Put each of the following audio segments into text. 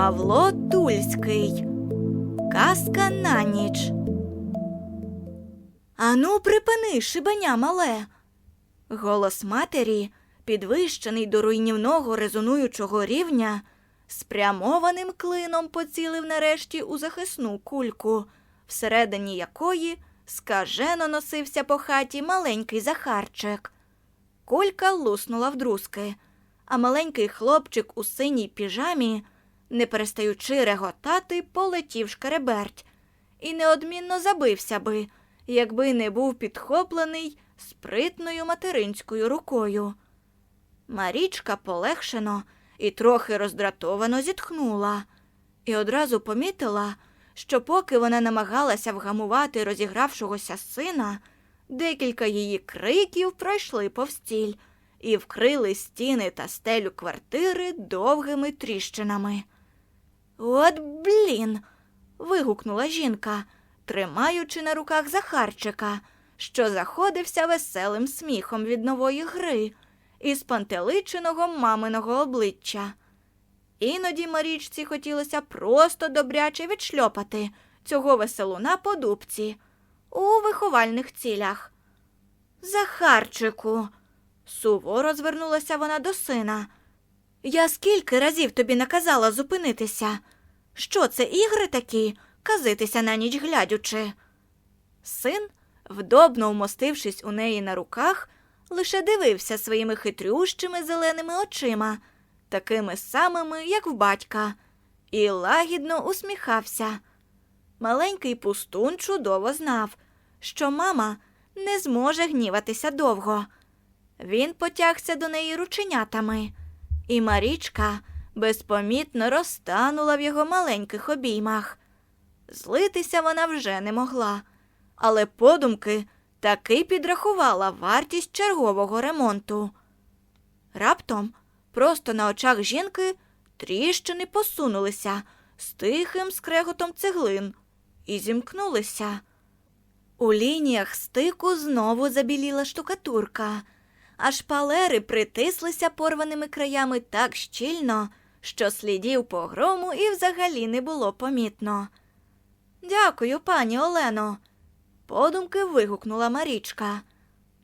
Павло Тульський. Казка на ніч. Ану, припини, шибеня мале. Голос матері, підвищений до руйнівного резонуючого рівня, спрямованим клином поцілив нарешті у захисну кульку, всередині якої скажено носився по хаті маленький Захарчик. Кулька луснула вдрузки, а маленький хлопчик у синій піжамі, не перестаючи реготати, полетів шкереберть і неодмінно забився би, якби не був підхоплений спритною материнською рукою. Марічка полегшено і трохи роздратовано зітхнула, і одразу помітила, що поки вона намагалася вгамувати розігравшогося сина, декілька її криків пройшли повстіль і вкрили стіни та стелю квартири довгими тріщинами. От блін. вигукнула жінка, тримаючи на руках Захарчика, що заходився веселим сміхом від нової гри і спантеличеного маминого обличчя. Іноді Марічці хотілося просто добряче відшльопати цього веселуна по дубці у виховальних цілях. Захарчику, суворо звернулася вона до сина. Я скільки разів тобі наказала зупинитися? Що це ігри такі, казитися на ніч глядючи? Син, вдобно вмостившись у неї на руках, лише дивився своїми хитрющими зеленими очима, такими самими, як в батька, і лагідно усміхався. Маленький пустун чудово знав, що мама не зможе гніватися довго. Він потягся до неї рученятами, і Марічка безпомітно розтанула в його маленьких обіймах. Злитися вона вже не могла, але подумки таки підрахувала вартість чергового ремонту. Раптом, просто на очах жінки, тріщини посунулися з тихим скреготом цеглин і зімкнулися. У лініях стику знову забіліла штукатурка, а шпалери притислися порваними краями так щільно, що слідів погрому і взагалі не було помітно. Дякую, пані Олено. Подумки вигукнула Марічка.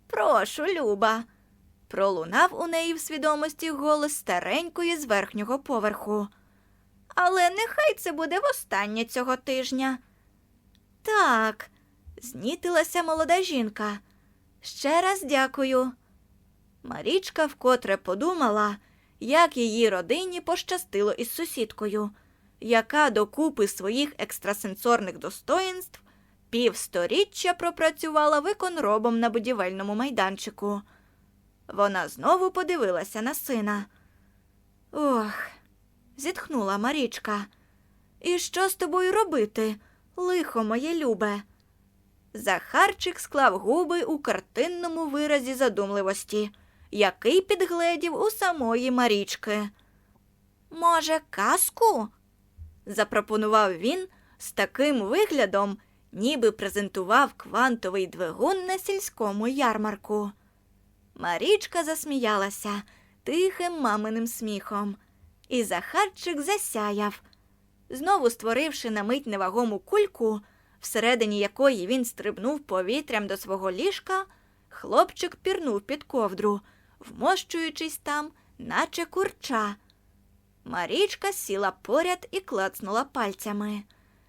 Прошу, Люба. Пролунав у неї в свідомості голос старенької з верхнього поверху. Але нехай це буде востаннє цього тижня. Так, знітилася молода жінка. Ще раз дякую. Марічка вкотре подумала, як її родині пощастило із сусідкою, яка докупи своїх екстрасенсорних достоїнств півсторіччя пропрацювала виконробом на будівельному майданчику. Вона знову подивилася на сина. Ох, зітхнула Марічка. І що з тобою робити, лихо моє любе? Захарчик склав губи у картинному виразі задумливості, який підгледів у самої Марічки. Може, казку? запропонував він з таким виглядом, ніби презентував квантовий двигун на сільському ярмарку. Марічка засміялася тихим маминим сміхом, і Захарчик засяяв, знову створивши на мить невагому кульку, всередині якої він стрибнув повітрям до свого ліжка, хлопчик пірнув під ковдру, вмощуючись там, наче курча. Марічка сіла поряд і клацнула пальцями,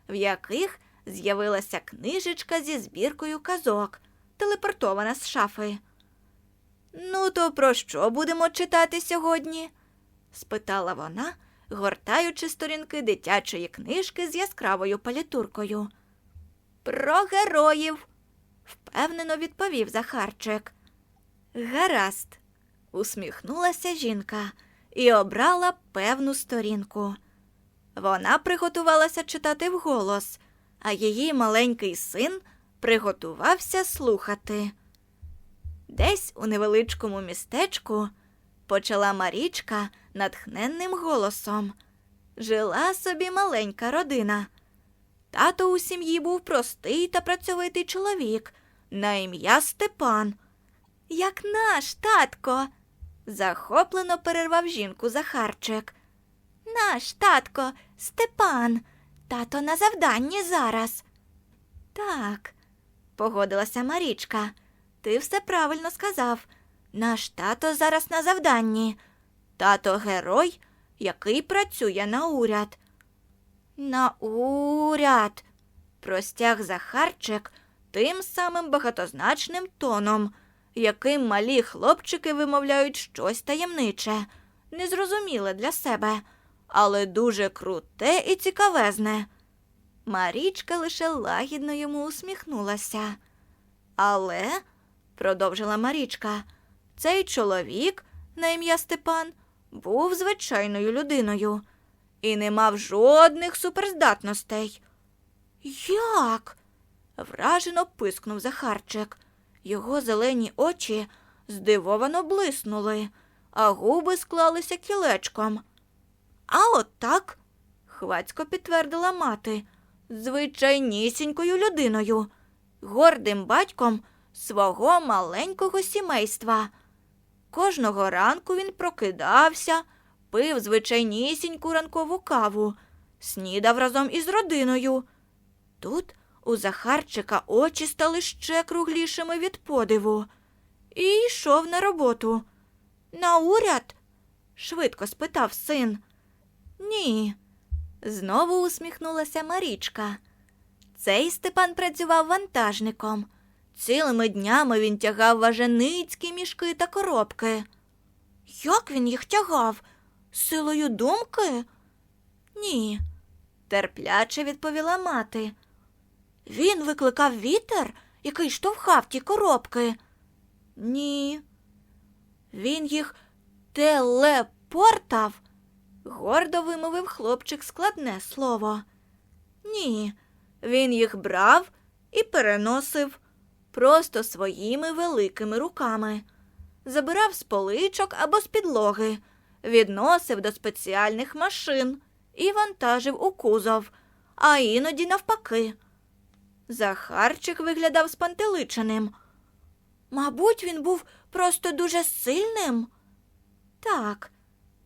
в яких з'явилася книжечка зі збіркою казок, телепортована з шафи. Ну, то про що будемо читати сьогодні? спитала вона, гортаючи сторінки дитячої книжки з яскравою палітуркою. Про героїв, впевнено відповів Захарчик. Гаразд, усміхнулася жінка і обрала певну сторінку. Вона приготувалася читати вголос, а її маленький син приготувався слухати. Десь у невеличкому містечку почала Марічка натхненним голосом. Жила собі маленька родина. Тато у сім'ї був простий та працьовитий чоловік на ім'я Степан. Як наш татко, захоплено перервав жінку Захарчик. Наш татко Степан, тато на завданні зараз. Так, погодилася Марічка. Ти все правильно сказав. Наш тато зараз на завданні. Тато герой, який працює на уряд. На уряд. Простяг Захарчик тим самим багатозначним тоном, яким малі хлопчики вимовляють щось таємниче, незрозуміле для себе, але дуже круте і цікавезне. Марічка лише лагідно йому усміхнулася. Але, продовжила Марічка, цей чоловік на ім'я Степан був звичайною людиною і не мав жодних суперздатностей. Як? вражено пискнув Захарчик. Його зелені очі здивовано блиснули, а губи склалися кілечком. А от так, хвацько підтвердила мати, звичайнісінькою людиною, гордим батьком свого маленького сімейства. Кожного ранку він прокидався, пив звичайнісіньку ранкову каву, снідав разом із родиною. Тут у Захарчика очі стали ще круглішими від подиву. І йшов на роботу. На уряд? швидко спитав син. Ні. Знову усміхнулася Марічка. Цей Степан працював вантажником. Цілими днями він тягав важеницькі мішки та коробки. Як він їх тягав? Силою думки? Ні, терпляче відповіла мати. Він викликав вітер, який штовхав ті коробки. Ні. Він їх телепортав, гордо вимовив хлопчик складне слово. Ні, він їх брав і переносив просто своїми великими руками. Забирав з поличок або з підлоги, відносив до спеціальних машин і вантажив у кузов, а іноді навпаки. Захарчик виглядав спантеличеним. Мабуть, він був просто дуже сильним. Так,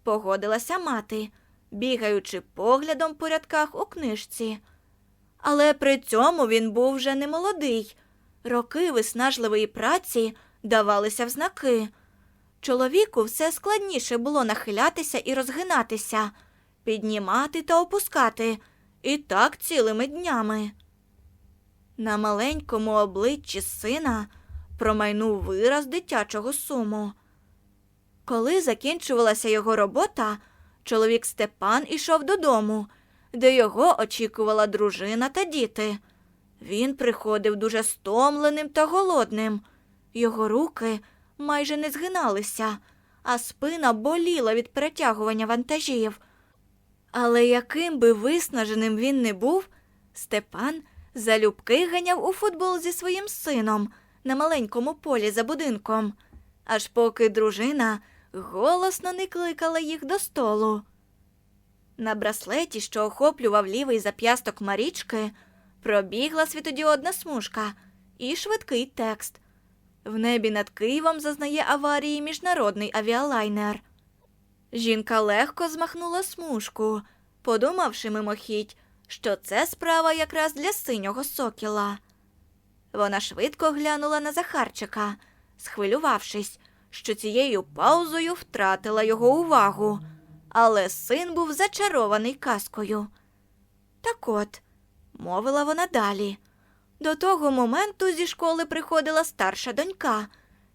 погодилася мати, бігаючи поглядом по рядках у книжці. Але при цьому він був вже не молодий. Роки виснажливої праці давалися в знаки. Чоловіку все складніше було нахилятися і розгинатися, піднімати та опускати, і так цілими днями. На маленькому обличчі сина промайнув вираз дитячого суму. Коли закінчувалася його робота, чоловік Степан ішов додому, де його очікувала дружина та діти. Він приходив дуже стомленим та голодним. Його руки майже не згиналися, а спина боліла від перетягування вантажів. Але яким би виснаженим він не був, Степан залюбки ганяв у футбол зі своїм сином на маленькому полі за будинком, аж поки дружина голосно не кликала їх до столу. На браслеті, що охоплював лівий зап'ясток Марічки, пробігла світодіодна смужка і швидкий текст. В небі над Києвом зазнає аварії міжнародний авіалайнер. Жінка легко змахнула смужку, подумавши мимохідь, що це справа якраз для синього сокіла. Вона швидко глянула на Захарчика, схвилювавшись, що цією паузою втратила його увагу, але син був зачарований казкою. Так от, мовила вона далі. До того моменту зі школи приходила старша донька,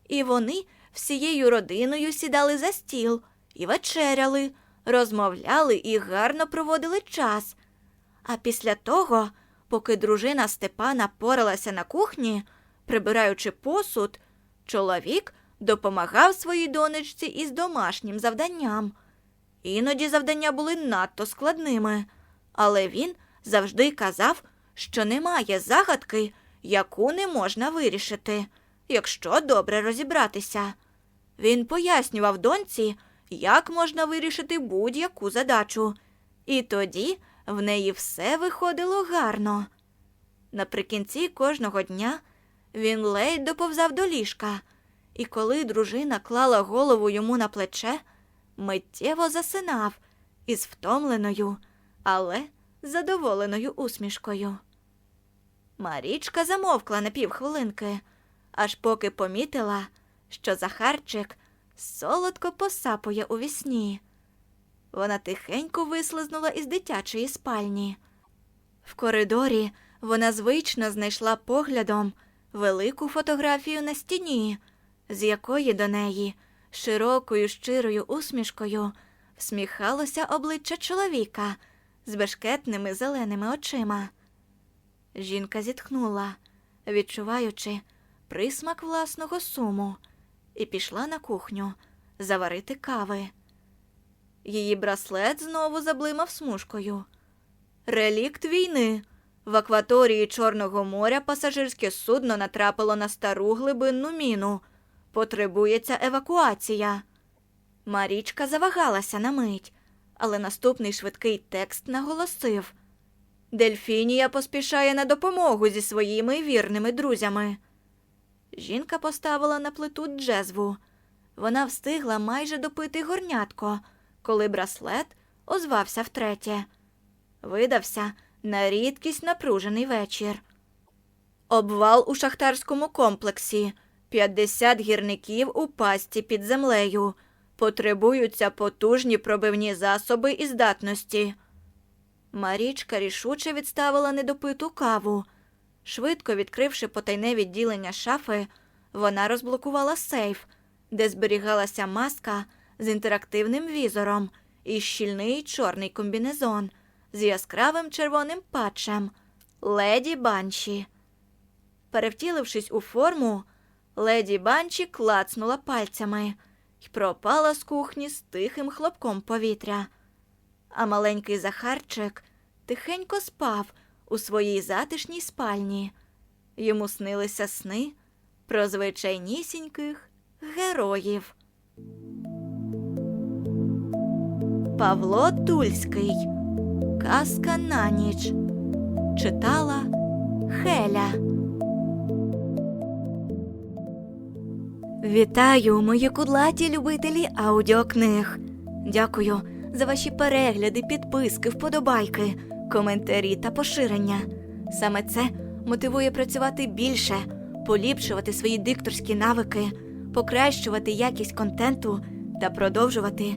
і вони всією родиною сідали за стіл і вечеряли, розмовляли і гарно проводили час. А після того, поки дружина Степана поралася на кухні, прибираючи посуд, чоловік допомагав своїй донечці із домашнім завданням. Іноді завдання були надто складними, але він завжди казав, що немає загадки, яку не можна вирішити, якщо добре розібратися. Він пояснював доньці, як можна вирішити будь-яку задачу, і тоді в неї все виходило гарно. Наприкінці кожного дня він ледь доповзав до ліжка, і коли дружина клала голову йому на плече, миттєво засинав із втомленою, але задоволеною усмішкою. Марічка замовкла на півхвилинки, аж поки помітила, що Захарчик солодко посапує у вісні. Вона тихенько вислизнула із дитячої спальні. В коридорі вона звично знайшла поглядом велику фотографію на стіні, з якої до неї широкою щирою усмішкою всміхалося обличчя чоловіка з бешкетними зеленими очима. Жінка зітхнула, відчуваючи присмак власного суму, і пішла на кухню заварити кави. Її браслет знову заблимав смужкою. Релікт війни. В акваторії Чорного моря пасажирське судно натрапило на стару глибинну міну. Потребується евакуація. Марічка завагалася на мить, але наступний швидкий текст наголосив Дельфінія поспішає на допомогу зі своїми вірними друзями. Жінка поставила на плиту джезву. Вона встигла майже допити горнятко, коли браслет озвався втретє. Видався на рідкість напружений вечір. Обвал у шахтарському комплексі. 50 гірників у пастці під землею. Потребуються потужні пробивні засоби і здатності. Марічка рішуче відставила недопиту каву. Швидко відкривши потайне відділення шафи, вона розблокувала сейф, де зберігалася маска з інтерактивним візором і щільний чорний комбінезон з яскравим червоним патчем леді банші. Перевтілившись у форму, леді банші клацнула пальцями і пропала з кухні з тихим хлопком повітря. А маленький Захарчик тихенько спав у своїй затишній спальні. Йому снилися сни про звичайнісіньких героїв. Павло Тульський. Казка на ніч. Читала Хеля. Вітаю, мої кудлаті любителі аудіокниг. Дякую за ваші перегляди, підписки, вподобайки, коментарі та поширення. Саме це мотивує працювати більше, поліпшувати свої дикторські навики, покращувати якість контенту та продовжувати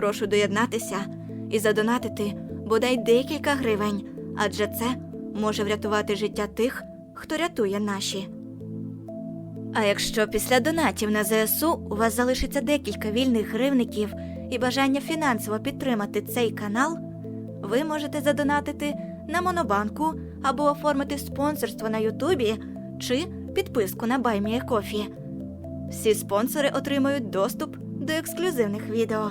Прошу доєднатися і задонатити бодай декілька гривень, адже це може врятувати життя тих, хто рятує наші. А якщо після донатів на ЗСУ у вас залишиться декілька вільних гривників і бажання фінансово підтримати цей канал, ви можете задонатити на Монобанку або оформити спонсорство на Ютубі чи підписку на BuyMeACoffee. Всі спонсори отримують доступ до ексклюзивних відео.